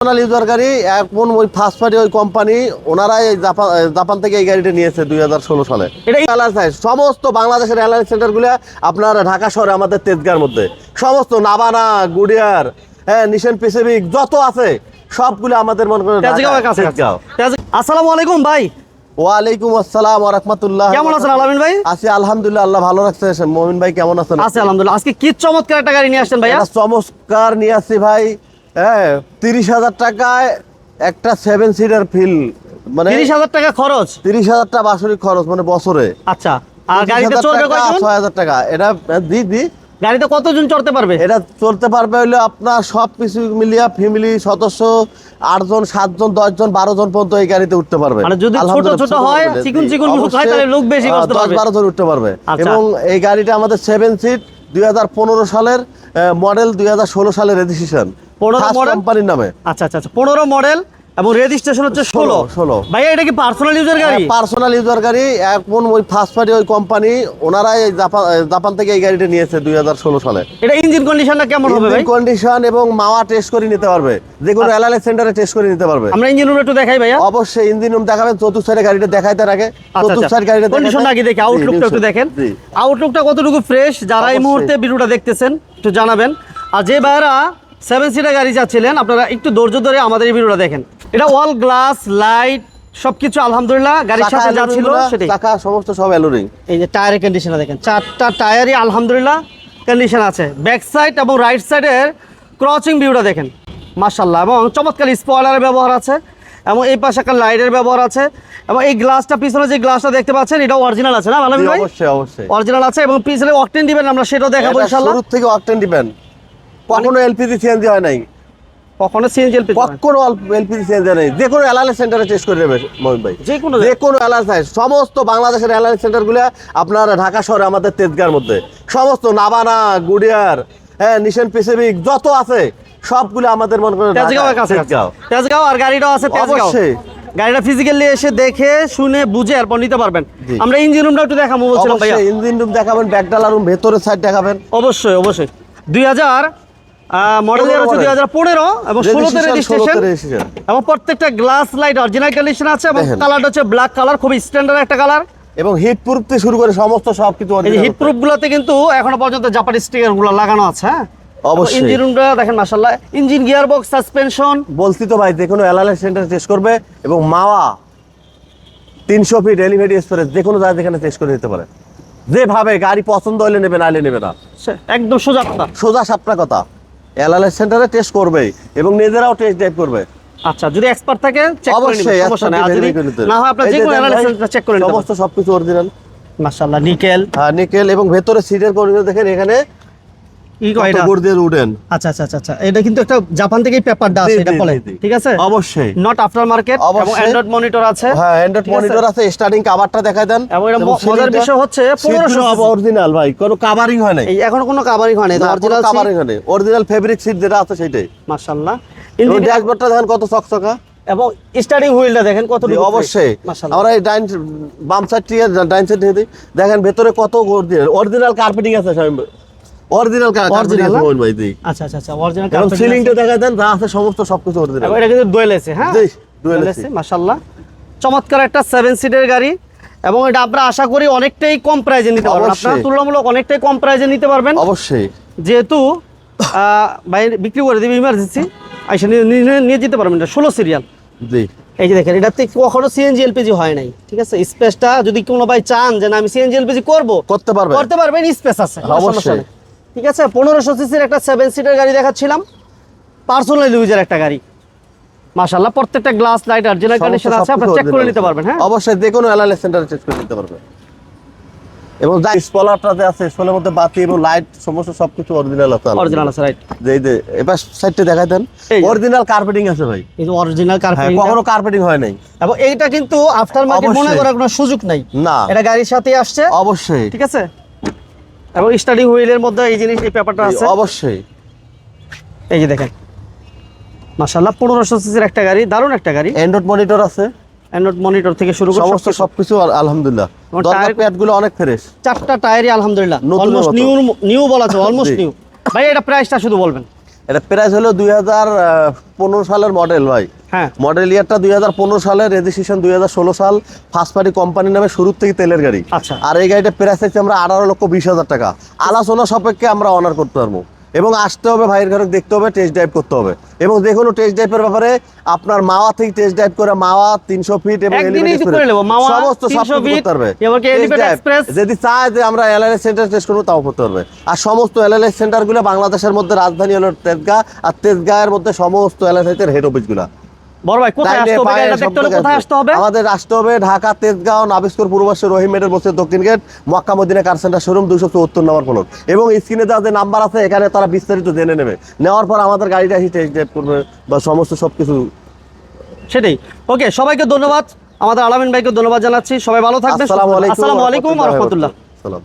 User গাড়ি এখন ওই ফার্স্ট পার্টি ওই কোম্পানি ওনারাই জাপান জাপান থেকে এই গাড়িটা নিয়েছে দুই হাজার ষোলো সালে। এটা এলার সাইজ সমস্ত বাংলাদেশের এয়ারলাইন সেন্টারগুলো আপনার ঢাকা শহরে আমাদের তেজগার মধ্যে। সমস্ত নাবানা গুডিয়ার হ্যাঁ নিশান পেসিফিক যত আছে সবগুলো আমাদের মনে করেন আসসালামু আলাইকুম ভাই। ওয়ালাইকুম আসসালাম রহমতুল্লাহ। কেমন আছেন আলামিন ভাই? আছি আলহামদুলিল্লাহ আল্লাহ ভালো রাখছে। মমিন ভাই কেমন আছেন? আছে আলহামদুলিল্লাহ। আজকে কি চমৎকার একটা গাড়ি নিয়ে আসছেন একটা চমৎকার নিয়ে আসছি ভাই। হ্যাঁ তিরিশ হাজার টাকায় একটা সেভেন সিটার ফিল মানে তিরিশ হাজার টাকা খরচ? তিরিশ হাজার টাকা বাৎসরিক খরচ মানে বছরে। আচ্ছা আর গাড়িতে চলবে কয়জন? ছয় হাজার টাকা। এটা দি দি। গাড়িতে কতজন চড়তে পারবে? এটা চলতে পারবে হলে আপনার সব কিছু মিলিয়া ফ্যামিলি সদস্য আটজন সাতজন দশজন বারো জন পর্যন্ত এই গাড়িতে উঠতে পারবে। মানে যদি ছোট ছোট হয়, চিকন চিকন লোক হয়, তাহলে লোক বেশি বসতে পারবে। বারো জন উঠতে পারবে। আচ্ছা। এবং এই গাড়িটা আমাদের সেভেন সিট দুই হাজার পনেরো সালের মডেল দুই হাজার ষোলো সালের রেজিস্ট্রেশন 15 মডেল কোম্পানির নামে। আচ্ছা আচ্ছা আচ্ছা পনেরো মডেল এবং রেজিস্ট্রেশন হচ্ছে ষোলো 16 ভাইয়া এটা কি পার্সোনাল ইউজার গাড়ি? পার্সোনাল ইউজার গাড়ি। এখন ওই ফার্স্ট পার্টি ওই কোম্পানি ওনারাই এই জাপান থেকে এই গাড়িটা নিয়েছে দুই হাজার ষোলো সালে। এটা ইঞ্জিন কন্ডিশনটা কেমন হবে ভাই? কন্ডিশন এবং মাওয়া টেস্ট করে নিতে পারবে। যে কোনো এলআইএল সেন্টারে টেস্ট করে নিতে পারবে। আমরা ইঞ্জিন রুম একটু দেখাই ভাইয়া। অবশ্যই ইঞ্জিন রুম দেখাবেন চতুর্থ সাইডে গাড়িটা দেখাইতে আগে। চতুর্থ সাইড গাড়িটা কন্ডিশন আচ্ছা, আগে দেখি আউটলুকটা একটু দেখেন। আউটলুকটা কতটুকু ফ্রেশ যারা এই মুহূর্তে ভিডিওটা দেখতেছেন একটু জানাবেন। আর যে ভাইরা সেভেন সিটার গাড়ি যাচ্ছিলেন আপনারা একটু ধৈর্য ধরে আমাদের এই ভিডিওটা দেখেন। এটা অল গ্লাস লাইট সবকিছু আলহামদুলিল্লাহ গাড়ির সাথে যা ছিল সেটাই। চাকা সমস্ত সব অ্যালুরিং এই যে টায়ারের কন্ডিশন দেখেন চারটা টায়ারই আলহামদুলিল্লাহ কন্ডিশন আছে। ব্যাক সাইড এবং রাইট সাইডের ক্রচিং ভিউটা দেখেন মার্শাল্লাহ এবং চমৎকার স্পয়লারের ব্যবহার আছে এবং এই পাশে একটা লাইটের ব্যবহার আছে এবং এই গ্লাসটা পিছনে যে গ্লাসটা দেখতে পাচ্ছেন এটা অরিজিনাল আছে না ভালো ভাই? অবশ্যই অবশ্যই। অরিজিনাল আছে এবং পিছনে অকটেন দিবেন আমরা সেটাও দেখাবো ইনশাআল্লাহ। শুরু থেকে অকটেন দিবেন কখনো এলপিজি চেঞ্জ হয় নাই। কখনো সিএনজি কখনো এলপিজি হয় নাই। যে কোনো এলআইএল সেন্টারে টেস্ট করে নেবে মোহিন ভাই। যে কোনো যে কোনো সাইজ সমস্ত বাংলাদেশের এলার সেন্টারগুলো আপনার ঢাকা শহরে আমাদের তেজগার মধ্যে। সমস্ত নাবানা গুডিয়ার হ্যাঁ নিশান পেসিফিক যত আছে সবগুলো আমাদের মনে করেন তেজগাঁওয়ের কাছে। তেজগাঁও। তেজগাঁও আর গাড়িটাও আছে তেজগাঁও। অবশ্যই। গাড়িটা ফিজিক্যালি এসে দেখে শুনে বুঝে এরপর নিতে পারবেন। আমরা ইঞ্জিন রুমটা একটু দেখাবো বলছিলাম অবশ্যই ইঞ্জিন রুম দেখাবেন ব্যাকডালার রুম ভেতরের সাইড দেখাবেন। অবশ্যই অবশ্যই। দুই হাজার মডেল ইয়ার হচ্ছে model। দুই হাজার পনেরো এবং ষোলোতে Registration, রেজিস্ট্রেশন এবং প্রত্যেকটা গ্লাস লাইট অরিজিনাল কন্ডিশন আছে এবং কালারটা হচ্ছে ব্ল্যাক কালার স্ট্যান্ডার্ড একটা কালার এবং হিট প্রুফ থেকে শুরু করে সমস্ত সব কিছু এই হিট প্রুফ গুলোতে কিন্তু এখনও পর্যন্ত জাপানি স্টিকারগুলো লাগানো আছে হ্যাঁ? অবশ্যই। দেখেন ইঞ্জিন গিয়ার বক্স সাসপেনশন বলছি তো ভাই কোনো এলআইএল সেন্টারে টেস্ট করবে এবং মাওয়া তিনশো ফিট এলিভেট এক্সপ্রেস যে কোনো এখানে টেস্ট করে নিতে পারে। যেভাবে গাড়ি পছন্দ হলে নেবে নাহলে নেবে না। একদম সোজা কথা। সোজা সাপটা কথা। এলআইএল সেন্টারে টেস্ট করবে এবং নিজেরাও টেস্ট ড্রাইভ করবে। আচ্ছা যদি এক্সপার্ট থাকে চেক করে নিবেন সমস্যা নেই। আর যদি না হয় আপনি যে কোনো সেন্টার চেক করে নিতে সমস্ত সবকিছু অরিজিনাল মাশাআল্লাহ নিকেল। হ্যাঁ নিকেল এবং ভেতরে সিটের কর্মীরা দেখেন এখানে উঠেন আচ্ছা আচ্ছা আচ্ছা এটা কিন্তু একটা জাপান থেকে পেপারটা আছে এটা বলে জি, জি। ঠিক আছে? অবশ্যই। নট আফটার মার্কেট এবং অ্যান্ড্রয়েড মনিটর আছে হ্যাঁ অ্যান্ড্রয়েড মনিটর আছে? স্টার্টিং কাভারটা দেখায় দেন। এবং এটা মজার বিষয় হচ্ছে 1500 অরিজিনাল ভাই কোনো কাভারিং হয় নাই। এই কোনো কাভারিং হয় না অরিজিনাল কাভারিং হয় নাই। অরিজিনাল ফেব্রিক সিট যেটা আছে সেটাই মাশাআল্লাহ। এবং ইঞ্জিন ড্যাশবোর্ডটা দেখেন কত চকচকা। এবং স্টার্টিং হুইলটা দেখেন কত অবশ্যই। আমরা এই ডাইন বাম সাইড থেকে ডাইন সাইড থেকে দেখেন ভেতরে কত অরিজিনাল কার্পেটিং আছে অরিজিনাল আছে? মোহন ভাই আচ্ছা আচ্ছা আচ্ছা অরিজিনাল সিলিংটা দেখা দেন যা আছে সমস্ত সবকিছু অরিজিনাল এটা কিন্তু ডুয়েল এসি হ্যাঁ? ডুয়েল ডুয়েল মাশাআল্লাহ। চমৎকার একটা সেভেন সিটের গাড়ি এবং এটা আমরা আশা করি অনেকটাই কম প্রাইজে নিতে পারবেন। আপনারা তুলনামূলক অনেকটাই কম প্রাইজে নিতে পারবেন। অবশ্যই। যেহেতু বাইরে বিক্রি করে দেবে ইমার্জেন্সি আইসা নিয়ে- যেতে পারবেন এটা ষোলো সিরিয়াল জি এই যে দেখেন এটাতে কখনো সিএনজি এলপিজি হয় নাই ঠিক আছে? স্পেসটা যদি কোনো ভাই চান যে না আমি সিএনজি এলপিজি করব করতে পারবে। করতে পারবেন স্পেস আছে অবশ্যই। ঠিক আছে পনেরোশো সিসির একটা সেভেন সিটার গাড়ি দেখাচ্ছিলাম। পার্সোনাল ইউজার একটা গাড়ি। মাশাল্লাহ প্রত্যেকটা গ্লাস লাইট অরিজিনাল সমস্ত কন্ডিশন আছে সবকিছু চেক করে নিতে পারবেন হ্যাঁ? অবশ্যই যে কোনো এলআইএল সেন্টারে চেক করে নিতে পারবে। এবং যা স্পলারটাতে আছে স্পলের মধ্যে বাতি এবং লাইট সমস্ত সবকিছু অরিজিনাল আছে। অরিজিনাল আছে রাইট যে এই যে এবার সাইডটা দেখাই দেন। অরিজিনাল কার্পেটিং আছে ভাই। এই যে অরিজিনাল হ্যাঁ কার্পেট কখনো কার্পেটিং হয় নাই। এবং এইটা কিন্তু আফটার মার্কেট মনে করার কোনো সুযোগ নাই। না। এটা গাড়ির সাথে আসছে। অবশ্যই। ঠিক আছে? এবং স্টাডি হুইলের মধ্যে এই জিনিস এই পেপারটা আছে। অবশ্যই। এই যে দেখেন। মাশাল্লাহ পনেরোশো সিসির একটা গাড়ি দারুণ একটা গাড়ি। অ্যান্ড্রয়েড মনিটর আছে। অ্যান্ড্রয়েড মনিটর থেকে শুরু করে সমস্ত সবকিছু। আলহামদুলিল্লাহ। টায়ার- প্যাডগুলো অনেক ফ্রেশ চারটা টায়ারই আলহামদুলিল্লাহ। অলমোস্ট নিউ নিউ বলা আছে অলমোস্ট নিউ ভাই এটা প্রাইসটা শুধু বলবেন। এটা প্রাইস হলো দুই হাজার পনেরো সালের মডেল ভাই। হ্যাঁ। মডেল ইয়ারটা দুই হাজার পনেরো সালের রেজিস্ট্রেশন দুই হাজার ষোলো সাল ফার্স্ট পার্টি কোম্পানির নামে শুরুর থেকে তেলের গাড়ি। আচ্ছা। আর এই গাড়িটা প্রাইস হচ্ছে আমরা আঠারো লক্ষ বিশ হাজার টাকা। আলোচনা সাপেক্ষে আমরা অনার করতে পারব। এবং আসতে হবে ভাইয়ের ঘরে দেখতে হবে টেস্ট ড্রাইভ করতে হবে। এবং যে কোনো টেস্ট ড্রাইভের ব্যাপারে আপনার মাওয়া থেকে টেস্ট ড্রাইভ করে মাওয়া তিনশো ফিট এবং সমস্ত সব 300 কিছু feet, করতে পারবে। যদি চায় যে আমরা এলআরএস সেন্টার টেস্ট করব তাও করতে পারবে আর সমস্ত এলআরএস সেন্টারগুলো বাংলাদেশের মধ্যে রাজধানী হলো তেজগাঁ আর তেজগাঁয়ের মধ্যে সমস্ত এলআরএস এর হেড অফিসগুলো বড় ভাই কোথায় আসতে হবে? সব দেখতে হলে কোথায় আসতে হবে? আমাদের আসতে হবে ঢাকা তেজগাঁও নাবিস্কর রহিম মেডের বসে দক্ষিণ gate Mecca Medina car centre showroom দুশো চুয়াত্তর নম্বর ফলক এবং স্ক্রিনে দেওয়া যে নাম্বার আছে এখানে তারা বিস্তারিত জেনে নেবে। নেওয়ার পর আমাদের গাড়িটা এসে টেস্ট ড্রাইভ করবে বা সমস্ত সব কিছু সেটাই। ওকে সবাইকে ধন্যবাদ। আমাদের আলামিন ভাইকে ধন্যবাদ জানাচ্ছি। সবাই ভালো থাকবেন আসসালামু আলাইকুম রহমতুল্লাহ। সালাম।